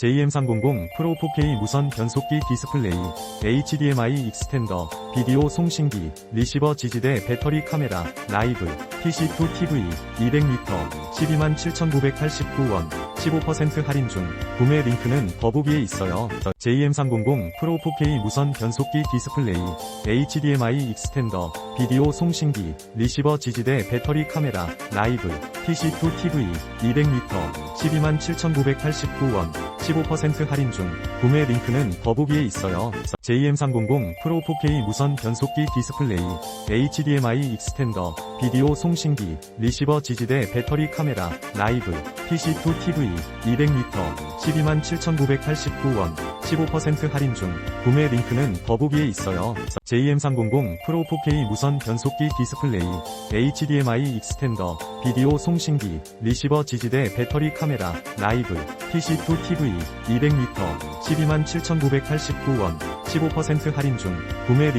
JM300 프로 4K 무선 변속기 디스플레이, HDMI 익스텐더, 비디오 송신기, 리시버 지지대 배터리 카메라, 라이브, PC2 TV, 200m, 127,989원, 15% 할인 중, 구매 링크는 더보기에 있어요. JM300 프로 4K 무선 변속기 디스플레이, HDMI 익스텐더, 비디오 송신기, 리시버 지지대 배터리 카메라, 라이브, PC2 TV, 200m, 127,989원, 15% 할인 중, 구매 링크는 더보기에 있어요. JM300 프로 4K 무선 변속기 디스플레이, HDMI 익스텐더, 비디오 송신기, 리시버 지지대 배터리 카메라, 라이브, PC2 TV, 200m, 127,989원, 15% 할인 중, 구매 링크는 더보기에 있어요. JM300 프로 4K 무선 변속기 디스플레이, HDMI 익스텐더, 비디오 송신기, 리시버 지지대 배터리 카메라, 라이브, PC2 TV, 200m, 127,989원, 15% 할인 중, 구매 링크